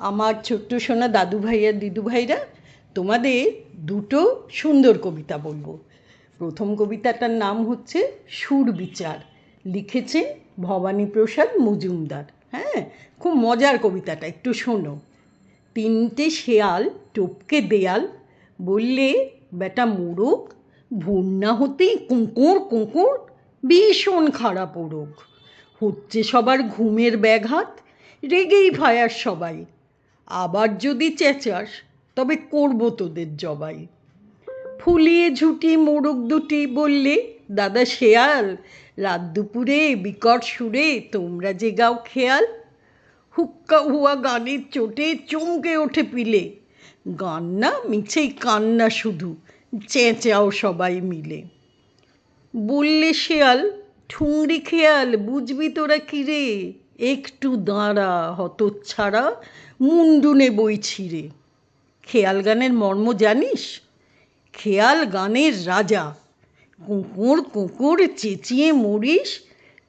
আমার ছোট্ট সোনা দাদু ভাই আর দিদু ভাইরা, তোমাদের দুটো সুন্দর কবিতা বলব। প্রথম কবিতাটার নাম হচ্ছে সুর বিচার। লিখেছেন ভবানীপ্রসাদ মজুমদার। হ্যাঁ খুব মজার কবিতাটা, একটু শোনো। তিনটে শেয়াল টপকে দেয়াল, বললে, বেটা মোরগ না হতেই কুঁকোর কুঁকোর, ভীষণ খারাপ ওরগ। হচ্ছে সবার ঘুমের ব্যাঘাত, রেগেই ফায়ার সবাই। আবার যদি চেঁচাস, তবে করব তোদের জবাই। ফুলিয়ে ঝুটি মোরগ দুটি বললে, দাদা শেয়াল, রাত দুপুরে বিকট সুরে তোমরা যে গাও খেয়াল। হুক্কা হুয়া গানের চোটে চমকে ওঠে পিলে। গান না মিছেই কান্না শুধু, চেঁচাও সবাই মিলে। বললে শেয়াল, ঠুংরি খেয়াল, বুঝবি তোরা কিরে একটু দাঁড়া হতচ্ছাড়া মুন্ডুনে বই ছিঁড়ে। খেয়াল গানের মর্ম জানিস? খেয়াল গানের রাজা। কুকুর কুকুর চেঁচিয়ে মরিস,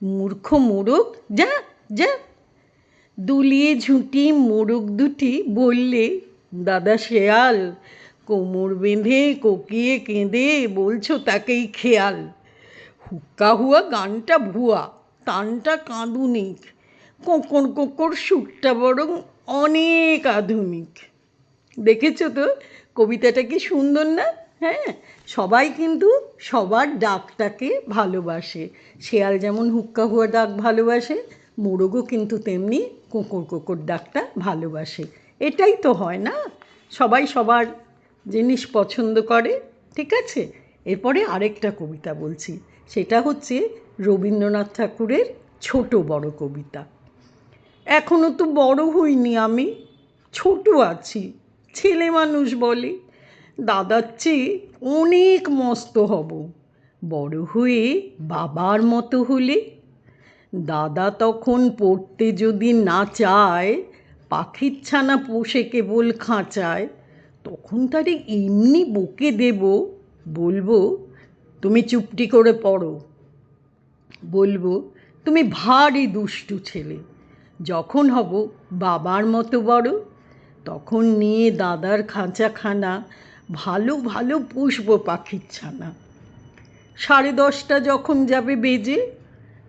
মূর্খ মোরগ, যা যা। দুলিয়ে ঝুঁটি মোরগ দুটি বললে, দাদা শেয়াল, কোমর বেঁধে কোকিয়ে কেঁদে বলছো তাকেই খেয়াল। হুক্কা হুয়া গানটা ভুয়া টানটা কাঁদুনিক। কোকর কোকর সুরটা বরং অনেক আধুনিক। দেখেছ তো? কবিতাটা কি সুন্দর না? হ্যাঁ সবাই কিন্তু সবার ডাকটাকে ভালোবাসে। শেয়াল যেমন হুক্কা হুয়া ডাক ভালোবাসে, মোরগও কিন্তু তেমনি কোকর কোকর ডাকটা ভালোবাসে। এটাই তো হয় না? সবাই সবার জিনিস পছন্দ করে, ঠিক আছে? এরপরে আরেকটা কবিতা বলছি। সেটা হচ্ছে রবীন্দ্রনাথ ঠাকুরের ছোট বড় কবিতা। এখনও তো বড় হইনি আমি, ছোট আছি, ছেলে মানুষ বলে। দাদার চেয়ে অনেক মস্ত হব, বড় হয়ে বাবার মতো হলে। দাদা তখন পড়তে যদি না চায়, পাখির ছানা পোষে কেবল খাঁচায়, তখন তারে এমনি বকে দেব, বলব, তুমি চুপটি করে পড়ো। বলব, তুমি ভারী দুষ্টু ছেলে। যখন হব বাবার মতো বড়, তখন নিয়ে দাদার খাঁচাখানা, ভালো ভালো পুষবো পাখির ছানা। সাড়ে দশটা যখন যাবে বেজে,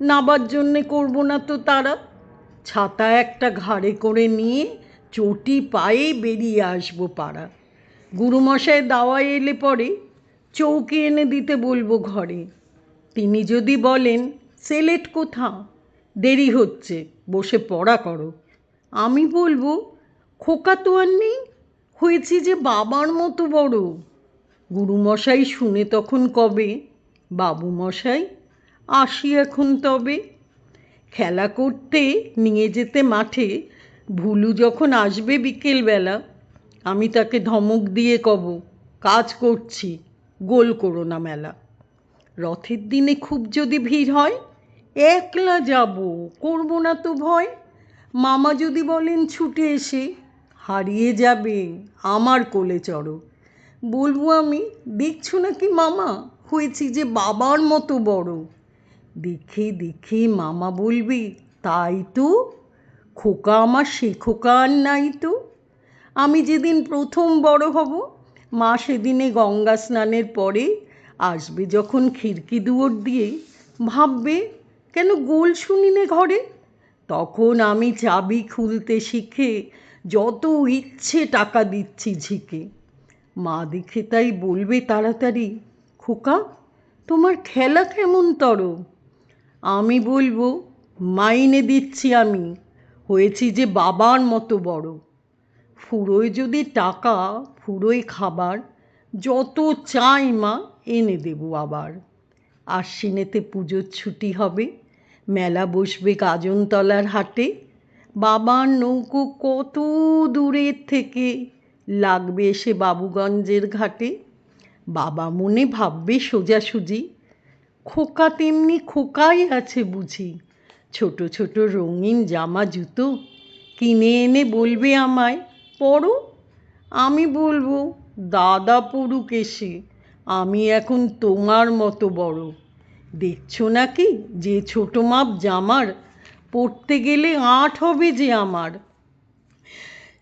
নাবার জন্যে করব না তো তারা। ছাতা একটা ঘাড়ে করে নিয়ে চটি পায়ে বেরিয়ে আসব পাড়া। গুরুমশায় দাওয়া এলে পরে চৌকি এনে দিতে বলব ঘরে। তিনি যদি বলেন, সেলেট কোথা দেরি হচ্ছে, বসে পড়া করো। আমি বলব, খোকা তো আর নেই, হয়েছি যে বাবার মতো বড়। গুরুমশাই শুনে তখন কবে? বাবু মশাই আসি এখন তবে। খেলা করতে নিয়ে যেতে মাঠে, ভুলু যখন আসবে বিকেলবেলা, আমি তাকে ধমক দিয়ে কব, কাজ করছি, গোল করো না মেলা। রথের দিনে খুব যদি ভিড় হয় একলা যাব, করব না তো ভয়। মামা যদি বলেন ছুটে এসে, হারিয়ে যাবে আমার কোলে চড়ো। বলব আমি, দেখছ নাকি মামা, হয়েছি যে বাবার মতো বড়। দেখে দেখে মামা বলবি, তাই তো? খোকা আমার, সে খোকা আর নাই তো। আমি যেদিন প্রথম বড় হব, মা সেদিনে গঙ্গা স্নানের পরে আসবে যখন খিড়কি দুয়ার দিয়ে। ভাববে কেন গোল শুনি শুনিনে ঘরে? তখন আমি চাবি খুলতে শিখে যত ইচ্ছে টাকা দিচ্ছি ঝিকে। মা দেখে তাই বলবে তাড়াতাড়ি, খোকা, তোমার খেলা কেমন তর? আমি বলব, মাইনে দিচ্ছি আমি, হয়েছি যে বাবার মতো বড়। ফুরোয় যদি টাকা, ফুরোয় খাবার, যত চাই মা, এনে দেবো আবার। আশ্বিনেতে পুজোর ছুটি হবে। মেলা বসবে গাজনতলার হাটে। বাবার নৌকো কত দূরের থেকে লাগবে এসে বাবুগঞ্জের ঘাটে। বাবা মনে ভাববে সোজাসুজি। খোকা তেমনি খোকাই আছে বুঝি। ছোট ছোট রঙিন জামা, জুতো কিনে এনে বলবে আমায় পড়ো আমি বলব, দাদা পড়ুক এসে। আমি এখন তোমার মতো বড়। দেখছ নাকি? যে ছোট মাপ জামার পড়তে গেলে আট হবে যে আমার।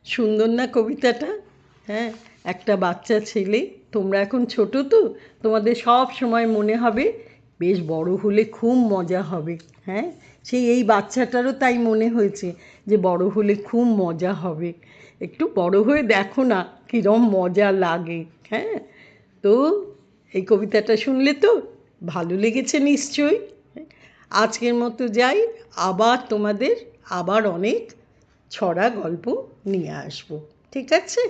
সুন্দর না কবিতাটা? হ্যাঁ একটা বাচ্চা ছেলে। তোমরা এখন ছোট তো? তোমাদের সব সময় মনে হবে, বেশ বড় হলে খুব মজা হবে। হ্যাঁ সেই এই বাচ্চাটারও তাই মনে হয়েছে যে বড় হলে খুব মজা হবে। একটু বড় হয়ে দেখো না কীরম মজা লাগে। হ্যাঁ তো এই কবিতাটা শুনলে তো ভালো লেগেছে নিশ্চয়ই। আজকের মতো যাই, আবার তোমাদের আবার অনেক ছড়া গল্প নিয়ে আসব। ঠিক আছে?